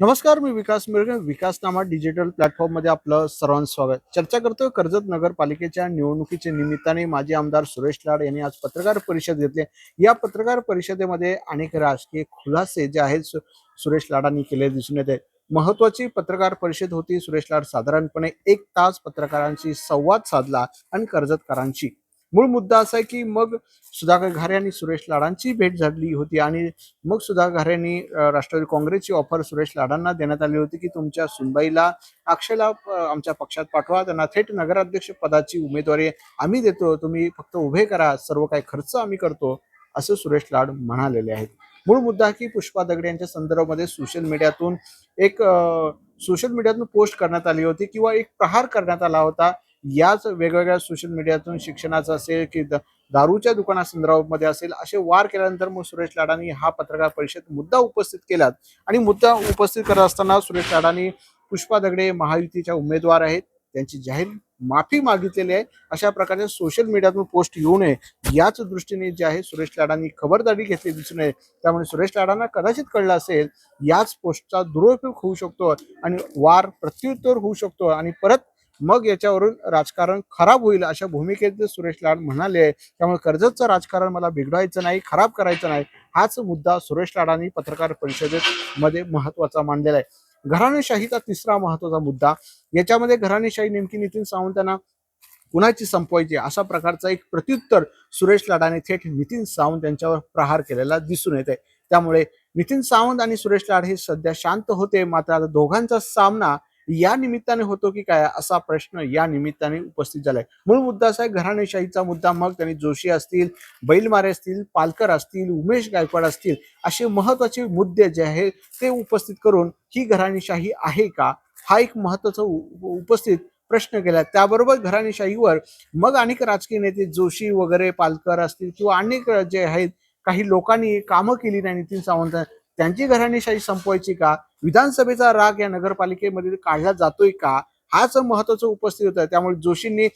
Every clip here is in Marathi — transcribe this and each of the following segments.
नमस्कार मी विकास मेळकर विकास नामा डिजिटल प्लॅटफॉर्ममध्ये आपलं सर्वांचं स्वागत. चर्चा करतोय कर्जत नगरपालिकेच्या निवडणुकीच्या निमित्ताने माजी आमदार सुरेश लाड यांनी आज पत्रकार परिषद घेतली. या पत्रकार परिषदेमध्ये अनेक राजकीय खुलासे जे आहेत सु- सुरेश लाडांनी केले दिसून येते. महत्वाची पत्रकार परिषद होती. सुरेश लाड साधारणपणे एक तास पत्रकारांशी संवाद साधला आणि कर्जतकारांशी मूळ मुद्दा असा आहे की मग सुधाकर घारे आणि सुरेश लाडांची भेट झाली होती आणि मग सुधाकर घारेंनी राष्ट्रवादी काँग्रेसची ऑफर सुरेश लाडांना देण्यात आली होती की तुमच्या सुनबाईला अक्षयला आमच्या पक्षात पाठवा. त्यांना थेट नगराध्यक्ष पदाची उमेदवारी आम्ही देतो. तुम्ही फक्त उभे करा. सर्व काही खर्च आम्ही करतो असं सुरेश लाड म्हणालेले आहेत. मूळ मुद्दा की पुष्पा दगडे यांच्या संदर्भामध्ये सोशल मीडियातून एक सोशल मीडियातून पोस्ट करण्यात आली होती किंवा एक प्रहार करण्यात आला होता. याच वेगवेगळ्या सोशल मीडियातून शिक्षणाचं असेल की द- दारूच्या दुकानासंदर्भामध्ये असेल असे वार केल्यानंतर मग सुरेश लाडांनी हा पत्रकार परिषद मुद्दा उपस्थित केलात. आणि मुद्दा उपस्थित करत असताना सुरेश लाडांनी पुष्पा दगडे महायुतीच्या उमेदवार आहेत. त्यांची जाहीर माफी मागितलेली आहे. अशा प्रकारे सोशल मीडियातून पोस्ट येऊ नये याच दृष्टीने जे आहे सुरेश लाडांनी खबरदारी घेतली दिसून नये. त्यामुळे सुरेश लाडांना कदाचित कळलं असेल याच पोस्टचा दुरुपयोग होऊ शकतो आणि वार प्रत्युत्तर होऊ शकतो आणि परत मग याच्यावरून राजकारण खराब होईल अशा भूमिकेत सुरेश लाड म्हणाले त्यामुळे कर्जतचं राजकारण मला बिघडवायचं नाही खराब करायचं नाही हाच मुद्दा सुरेश लाडांनी पत्रकार परिषदेत मध्ये महत्त्वाचा मांडलेला आहे. घराणेशाहीचा तिसरा महत्त्वाचा मुद्दा याच्यामध्ये घराणेशाही नेमकी नितीन सावंतांना कुणाची संपवायची अशा प्रकारचा एक प्रत्युत्तर सुरेश लाडाने थेट नितीन सावंत यांच्यावर प्रहार केलेला दिसून येत आहे त्यामुळे नितीन सावंत आणि सुरेश लाड हे सध्या शांत होते मात्र आता दोघांचा सामना या निमित्ताने होतो की काय? असा प्रश्न या निमित्ताने उपस्थित झालाय. मूळ मुद्दा असा आहे घराणेशाहीचा मुद्दा. मग त्यांनी जोशी असतील बैलमारे असतील पालकर असतील उमेश गायकवाड असतील असे महत्त्वाचे मुद्दे जे आहेत ते उपस्थित करून ही घराणेशाही आहे का? हा एक महत्त्वाचा उ- उपस्थित प्रश्न केला. त्याबरोबर घराणेशाहीवर मग अनेक राजकीय नेते जोशी वगैरे पालकर असतील किंवा अनेक जे आहेत काही लोकांनी कामं केली नाही नितीन सावंत त्यांची घराणेशाही संपवायची का? विधानसभेचा राग या नगरपालिकेमध्ये काढला जातोय का? हाच महत्वाचं उपस्थित होतं. त्यामुळे जोशींनी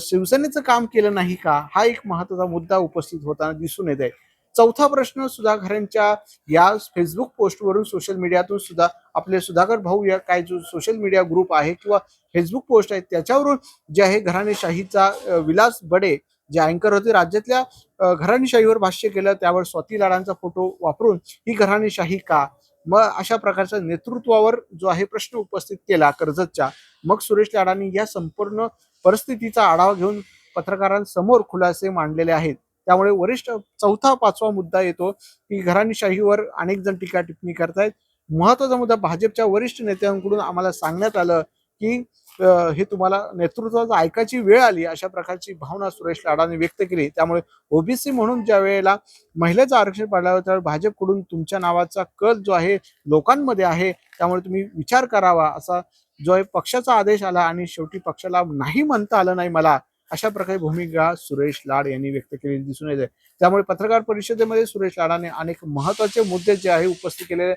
शिवसेनेचं काम केलं नाही का? हा एक महत्त्वाचा मुद्दा उपस्थित होताना दिसून येत आहे चौथा प्रश्न सुधाकरांच्या या फेसबुक पोस्टवरून सोशल मीडियातून सुद्धा आपले सुधाकर भाऊ या काय जो सोशल मीडिया ग्रुप आहे किंवा फेसबुक पोस्ट आहे त्याच्यावरून जे आहे घराणेशाहीचा विलास बडे जे अँकर होते राज्यातल्या घराणीशाहीवर घराणेशाहीवर भाष्य केलं त्यावर स्वाती लाडांचा फोटो वापरून ही घराणेशाही का? मग अशा प्रकारच्या नेतृत्वावर जो आहे प्रश्न उपस्थित केला कर्जतच्या. मग सुरेश लाडांनी या संपूर्ण परिस्थितीचा आढावा घेऊन पत्रकारांसमोर खुलासे मांडलेले आहेत. त्यामुळे वरिष्ठ चौथा पाचवा मुद्दा येतो की घराणेशाहीवर अनेक जण टीका टिप्पणी करतायत. महत्त्वाचा मुद्दा भाजपच्या वरिष्ठ नेत्यांकडून आम्हाला सांगण्यात आलं की हे तुम्हाला नेतृत्वाचं ऐकायची वेळ आली अशा प्रकारची भावना सुरेश लाडाने व्यक्त केली. त्यामुळे ओबीसी म्हणून ज्या वेळेला महिलेचं आरक्षण पाडल्यावर त्यावेळेस भाजपकडून तुमच्या नावाचा कल जो आहे लोकांमध्ये आहे त्यामुळे तुम्ही विचार करावा असा जो आहे पक्षाचा आदेश आला आणि शेवटी पक्षाला नाही म्हणता आलं नाही मला अशा प्रकारे भूमिका सुरेश लाड यांनी व्यक्त केलेली दिसून येते. त्यामुळे पत्रकार परिषदेमध्ये सुरेश लाडाने अनेक महत्त्वाचे मुद्दे जे आहे उपस्थित केलेले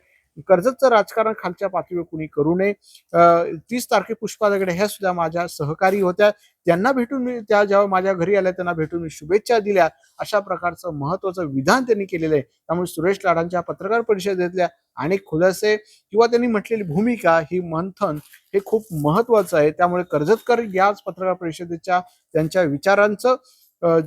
कर्जतचं राजकारण खालच्या पातळीवर कुणी करू नये. तीस तारखे पुष्पा दगडे ह्या सुद्धा माझ्या सहकारी होत्या. त्यांना भेटून मी त्या जेव्हा माझ्या घरी आल्या त्यांना भेटून मी शुभेच्छा दिल्या. अशा प्रकारचं महत्वाचं विधान त्यांनी केलेलं आहे. त्यामुळे सुरेश लाडांच्या पत्रकार परिषदेतल्या अनेक खुलासे किंवा त्यांनी म्हटलेली भूमिका ही मंथन हे खूप महत्वाचं आहे. त्यामुळे कर्जतकर याच पत्रकार परिषदेच्या त्यांच्या विचारांचं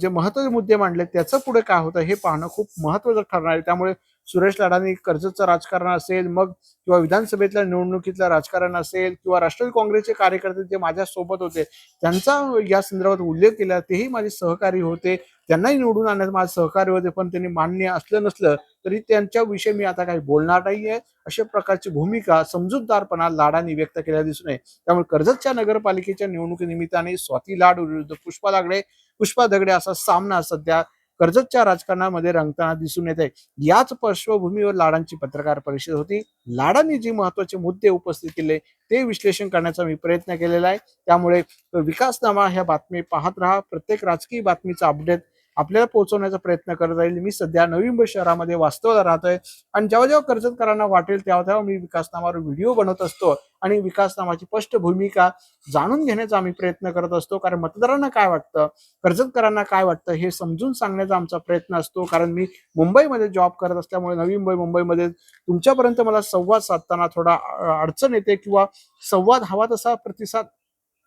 जे महत्त्वाचे मुद्दे मांडले त्याचं पुढे काय होतं हे पाहणं खूप महत्वाचं ठरणार आहे. त्यामुळे सुरेश लाडांनी कर्जतचं राजकारण असेल मग किंवा विधानसभेतल्या निवडणुकीतलं राजकारण असेल किंवा राष्ट्रवादी काँग्रेसचे कार्यकर्ते जे माझ्या सोबत होते त्यांचा या संदर्भात उल्लेख केला तेही माझे सहकारी होते. त्यांनाही निवडून आणण्यात माझं सहकारी होते पण त्यांनी मान्य असलं नसलं तरी त्यांच्याविषयी मी आता काही बोलणार नाहीये. अशा प्रकारची भूमिका समजूतदारपणा लाडांनी व्यक्त केल्या दिसून नये त्यामुळे कर्जतच्या नगरपालिकेच्या निवडणुकीनिमित्ताने स्वाती लाड विरुद्ध पुष्पा लागडे पुष्पा दगडे असा सामना सध्या कर्जतच्या राजकारणामध्ये रंगताना दिसून येत. आहे याच पार्श्वभूमीवर लाडांची पत्रकार परिषद होती. लाडांनी जे महत्त्वाचे मुद्दे उपस्थित केले ते विश्लेषण करण्याचा मी प्रयत्न केलेला आहे. त्यामुळे विकासनामा ह्या बातमी पाहत राहा. प्रत्येक राजकीय बातमीचा अपडेट आपल्याला पोहोचवण्याचा प्रयत्न करत राहील. मी सध्या नवी मुंबई शहरामध्ये वास्तव्याला राहतोय आणि जेव्हा जेव्हा कर्जतकरांना वाटेल तेव्हा तेव्हा मी विकासनामावर व्हिडिओ बनवत असतो. आणि विकासनामाची स्पष्ट भूमिका जाणून घेण्याचा आम्ही प्रयत्न करत असतो. कारण मतदारांना काय वाटतं कर्जतकरांना काय वाटतं हे समजून सांगण्याचा आमचा प्रयत्न असतो. कारण मी मुंबईमध्ये जॉब करत असल्यामुळे नवी मुंबई मुंबईमध्ये तुमच्यापर्यंत मला संवाद साधताना थोडा अडचण येते किंवा संवाद हवा तसा प्रतिसाद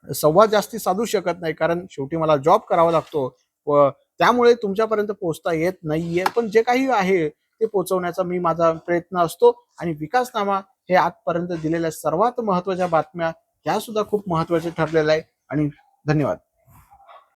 संवाद जास्ती साधू शकत नाही. कारण शेवटी मला जॉब करावा लागतो. व त्यामुळे तुमच्यापर्यंत पोहोचता येत नाहीये. पण जे काही आहे ते पोहोचवण्याचा मी माझा प्रयत्न असतो. आणि विकासनामा हे आजपर्यंत दिलेल्या सर्वात महत्त्वाच्या बातम्या ह्या सुद्धा खूप महत्त्वाचे ठरलेल्या आहे. आणि धन्यवाद.